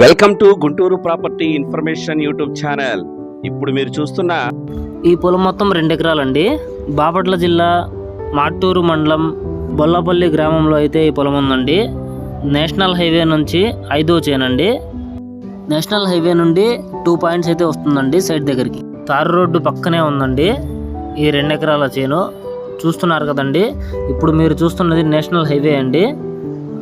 Welcome to Guntur property information YouTube channel. ఇప్పుడు మీరు చూస్తున్న ఈ పొలం మొత్తం రెండు ఎకరాలండి. బాపట్ల జిల్లా మాట్టూరు మండలం బొల్లపల్లి గ్రామంలో అయితే ఈ పొలం ఉందండి. నేషనల్ హైవే నుంచి ఐదో చేనండి నేషనల్ హైవే నుండి టూ పాయింట్స్ అయితే వస్తుందండి సైడ్ దగ్గరికి. తారు రోడ్డు పక్కనే ఉందండి. ఈ రెండు ఎకరాల చేను. చూస్తున్నారు కదండి. ఇప్పుడు మీరు చూస్తున్నది నేషనల్ హైవే అండి.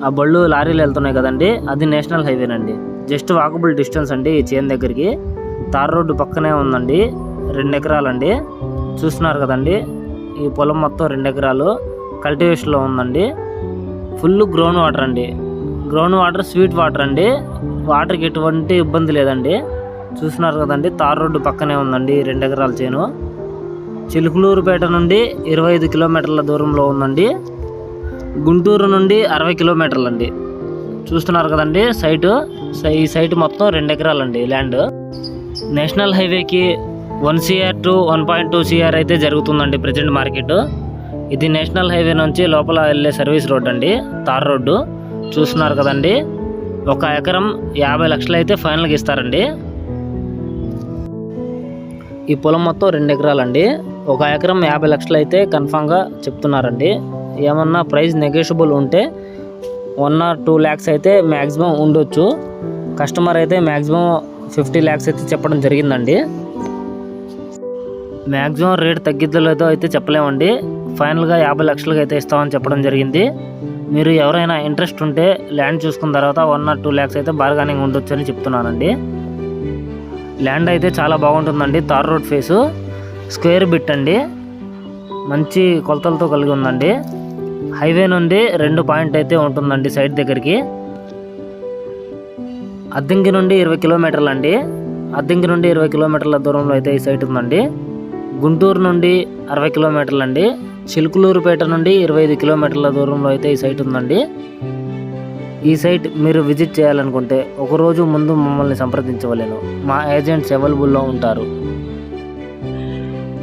ఆ బళ్ళు లారీలు వెళ్తున్నాయి కదండి. అది నేషనల్ హైవేనండి. జస్ట్ వాకబుల్ డిస్టెన్స్ అండి ఈ చేను దగ్గరికి. తార్ రోడ్డు పక్కనే ఉందండి. రెండు ఎకరాలండి చూస్తున్నారు కదండి. ఈ పొలం మొత్తం రెండు ఎకరాలు కల్టివేషన్లో ఉందండి. ఫుల్ గ్రౌండ్ వాటర్ అండి. గ్రౌండ్ వాటర్ స్వీట్ వాటర్ అండి. వాటర్కి ఎటువంటి ఇబ్బంది లేదండి. చూస్తున్నారు కదండి. తార్ రోడ్డు పక్కనే ఉందండి. రెండు ఎకరాల చేను. చిలుకులూరుపేట నుండి ఇరవై ఐదు కిలోమీటర్ల దూరంలో ఉందండి. గుంటూరు నుండి అరవై కిలోమీటర్లు అండి చూస్తున్నారు కదండి. సైటు ఈ సైట్ మొత్తం రెండు ఎకరాలండి ల్యాండ్. నేషనల్ హైవేకి one CR to one point two CR అయితే జరుగుతుందండి ప్రజెంట్ మార్కెట్. ఇది నేషనల్ హైవే నుంచి లోపల వెళ్ళే సర్వీస్ రోడ్ అండి తార్ రోడ్డు. చూస్తున్నారు కదండి ఒక ఎకరం యాభై లక్షలు అయితే ఫైనల్గా ఇస్తారండి. ఈ పొలం మొత్తం రెండు ఎకరాలండి ఒక ఎకరం యాభై లక్షలు అయితే కన్ఫామ్గా చెప్తున్నారండి. ఏమన్నా ప్రైస్ నెగోషియబుల్ ఉంటే వన్ ఆర్ టూ ల్యాక్స్ అయితే మ్యాక్సిమం ఉండొచ్చు. కస్టమర్ అయితే మ్యాక్సిమం ఫిఫ్టీ ల్యాక్స్ అయితే చెప్పడం జరిగిందండి. మ్యాక్సిమం రేట్ తగ్గిద్దలేదో అయితే చెప్పలేమండి. ఫైనల్గా యాభై లక్షలకి అయితే ఇస్తామని చెప్పడం జరిగింది. మీరు ఎవరైనా ఇంట్రెస్ట్ ఉంటే ల్యాండ్ చూసుకున్న తర్వాత వన్ ఆర్ టూ ల్యాక్స్ అయితే బార్గానింగ్ ఉండొచ్చు అని చెప్తున్నానండి. ల్యాండ్ అయితే చాలా బాగుంటుందండి. Tar road face square bit అండి. మంచి కొలతలతో కలిగి ఉందండి. హైవే నుండి రెండు పాయింట్ అయితే ఉంటుందండి సైడ్ దగ్గరికి. అద్దంకి నుండి ఇరవై కిలోమీటర్లు అండి. అద్దంకి నుండి ఇరవై కిలోమీటర్ల దూరంలో అయితే ఈ సైట్ ఉందండి. గుంటూరు నుండి అరవై కిలోమీటర్లు అండి. చిలుకులూరుపేట నుండి ఇరవై ఐదు కిలోమీటర్ల దూరంలో అయితే ఈ సైట్ ఉందండి. ఈ సైట్ మీరు విజిట్ చేయాలనుకుంటే ఒకరోజు ముందు మమ్మల్ని సంప్రదించవలేను. మా ఏజెంట్స్ అవైలబుల్లో ఉంటారు.